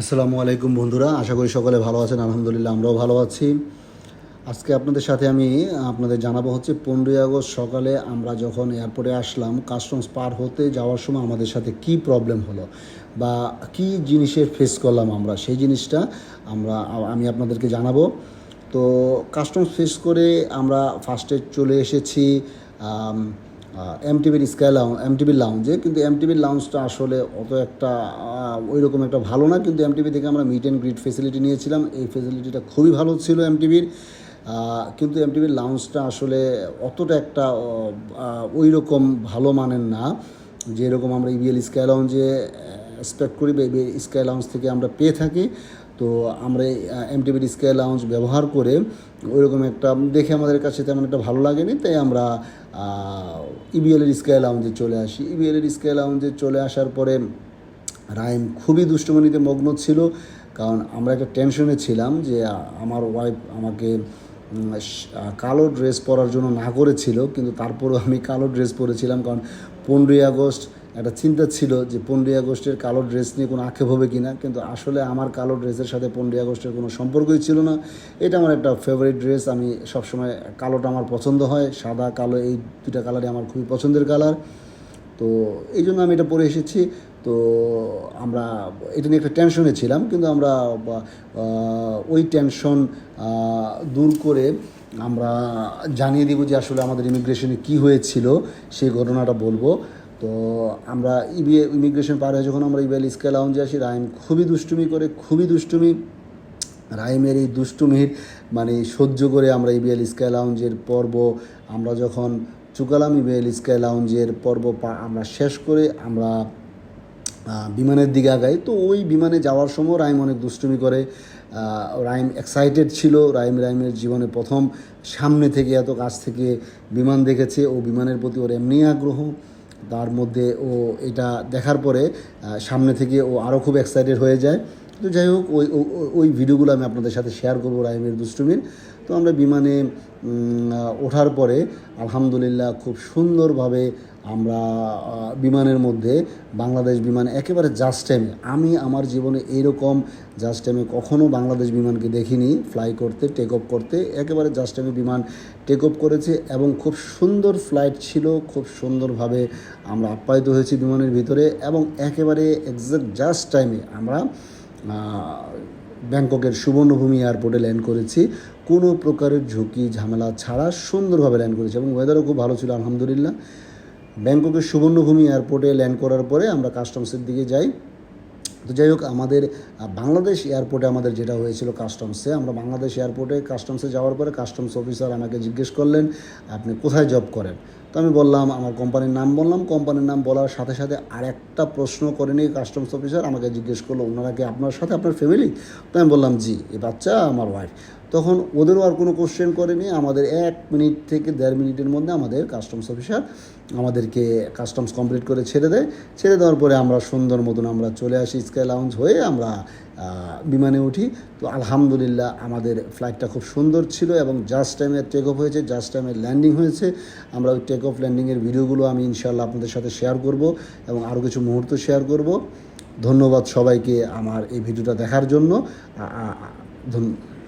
আসসালামু আলাইকুম বন্ধুরা, আশা করি সকলে ভালো আছেন, আলহামদুলিল্লাহ আমরাও ভালো আছি। আজকে আপনাদের সাথে আমি, আপনাদের জানাব হচ্ছে পনেরোই আগস্ট সকালে আমরা যখন এয়ারপোর্টে আসলাম, কাস্টমস পার হতে যাওয়ার সময় আমাদের সাথে কি প্রবলেম হলো বা কি জিনিসের ফেস করলাম আমরা, সেই জিনিসটা আমরা, আমি আপনাদেরকে জানাব। তো কাস্টমস ফেস করে আমরা ফার্স্টে চলে এসেছি এমটিভির স্কাই লাউঞ্জ এমটিভির লাউঞ্জে কিন্তু এমটিভির লাউঞ্জটা আসলে অত একটা ওই রকম একটা ভালো না, কিন্তু এমটিভি থেকে আমরা মিট অ্যান্ড গ্রিট ফেসিলিটি নিয়েছিলাম। এই ফেসিলিটিটা খুবই ভালো ছিল এমটিভির কিন্তু এমটিভির লাউঞ্জটা আসলে অতটা একটা ওই রকম ভালো মানের না, যেরকম আমরা ইবিএল স্কাই লাউঞ্জে এক্সপেক্ট করি, বা স্কাই লাউঞ্জ থেকে আমরা পেয়ে থাকি। তো আমরা এমটিভির স্কাই লাউঞ্জ ব্যবহার করে ওইরকম একটা, দেখে আমাদের কাছে তেমন একটা ভালো লাগেনি, তাই আমরা ইবিএলের স্কাই লাউঞ্জে চলে আসি। ইবিএলের স্কাই লাউঞ্জে চলে আসার পরে রাইম খুবই দুষ্টমণিতে মগ্ন ছিল, কারণ আমরা একটা টেনশনে ছিলাম যে আমার ওয়াইফ আমাকে কালো ড্রেস পরার জন্য না করেছিল, কিন্তু তারপরেও আমি কালো ড্রেস পরেছিলাম, কারণ পনেরোই আগস্ট একটা চিন্তা ছিল যে পনেরোই আগস্টের কালো ড্রেস নিয়ে কোনো আক্ষেপ হবে কি না কিন্তু আসলে আমার কালো ড্রেসের সাথে পনেরোই আগস্টের কোনো সম্পর্কই ছিল না। এটা আমার একটা ফেভারিট ড্রেস আমি সবসময় কালোটা আমার পছন্দ হয়, সাদা, কালো, এই দুটা কালারই আমার খুবই পছন্দের কালার তো এই জন্য আমি এটা পরে এসেছি। তো আমরা, এটা নিয়ে একটা টেনশনে ছিলাম, কিন্তু আমরা ওই টেনশন দূর করে আমরা জানিয়ে দিব যে আসলে আমাদের ইমিগ্রেশনে কি হয়েছিল, সেই ঘটনাটা বলব। তো আমরা ইবিএ ইমিগ্রেশন পার হয়ে যখন আমরা ইবিএল স্কাই লাউঞ্জে আসি, রাইম খুবই দুষ্টুমি করে, খুবই দুষ্টুমি। রাইমের এই দুষ্টুমির মানে সহ্য করে আমরা ইবিএল স্কাই লাউঞ্জের পর্ব আমরা যখন চুকালাম ইবিএল স্কাই লাউঞ্জের পর্ব আমরা শেষ করে আমরা বিমানের দিকে আগাই। তো ওই বিমানে যাওয়ার সময় রাইম অনেক দুষ্টুমি করে। রাইম এক্সাইটেড ছিল। রাইম রাইমের জীবনে প্রথম সামনে থেকে এত কাছ থেকে বিমান দেখেছে। ও বিমানের প্রতি ওর এমনি আগ্রহ। তার মধ্যে ও এটা দেখার পরে সামনে থেকে ও আরও খুব এক্সাইটেড হয়ে যায়। তো যাই হোক, ওই ওই ভিডিওগুলো আমি আপনাদের সাথে শেয়ার করব রাইমের দুষ্টুমির। তো আমরা বিমানে ওঠার পরে আলহামদুলিল্লাহ খুব সুন্দরভাবে আমরা বিমানের মধ্যে বাংলাদেশ বিমান একেবারে জাস্ট টাইমে আমি আমার জীবনে এইরকম জাস্ট টাইমে কখনো বাংলাদেশ বিমানকে দেখিনি ফ্লাই করতে টেক অফ করতে, একেবারে জাস্ট টাইমে বিমান টেক অফ করেছে এবং খুব সুন্দর ফ্লাইট ছিল, খুব সুন্দরভাবে আমরা আপ্যায়িত হয়েছি বিমানের ভিতরে এবং একেবারে এক্সাক্ট জাস্ট টাইমে আমরা ব্যাংককের সুবর্ণভূমি এয়ারপোর্টে ল্যান্ড করেছি। কোনো প্রকারের ঝুঁকি, ঝামেলা ছাড়া সুন্দরভাবে ল্যান্ড করেছি এবং ওয়েদারও খুব ভালো ছিল, আলহামদুলিল্লাহ। ব্যাংককের সুবর্ণভূমি এয়ারপোর্টে ল্যান্ড করার পরে আমরা কাস্টমসের দিকে যাই। তো যাই হোক, আমাদের বাংলাদেশ এয়ারপোর্টে আমাদের যেটা হয়েছিল কাস্টমসে আমরা বাংলাদেশ এয়ারপোর্টে কাস্টমসে যাওয়ার পরে কাস্টমস অফিসার আমাকে জিজ্ঞেস করলেন, আপনি কোথায় জব করেন? তো আমি বললাম, আমার কোম্পানির নাম বললাম কোম্পানির নাম বলার সাথে সাথে আরেকটা প্রশ্ন করে নিয়ে কাস্টমস অফিসার আমাকে জিজ্ঞেস করল, ওনারা কি আপনার সাথে আপনার ফ্যামিলি তো আমি বললাম, জি, এ বাচ্চা, আমার ওয়াইফ তখন ওদেরও আর কোনো কোশ্চেন করেনি। আমাদের এক মিনিট থেকে দেড় মিনিটের মধ্যে আমাদের কাস্টমস অফিসার আমাদেরকে কাস্টমস কমপ্লিট করে ছেড়ে দেয়। ছেড়ে দেওয়ার পরে আমরা সুন্দর মতন আমরা চলে আসি স্কাই লাউঞ্জ হয়ে আমরা বিমানে উঠি। তো আলহামদুলিল্লাহ আমাদের ফ্লাইটটা খুব সুন্দর ছিল এবং জাস্ট টাইমে টেক অফ হয়েছে জাস্ট টাইমে ল্যান্ডিং হয়েছে। আমরা ওই টেক অফ ল্যান্ডিংয়ের ভিডিওগুলো আমি ইনশাল্লাহ আপনাদের সাথে শেয়ার করব এবং আরও কিছু মুহূর্ত শেয়ার করব। ধন্যবাদ সবাইকে আমার এই ভিডিওটা দেখার জন্য। আ- আ- আ- ধন্য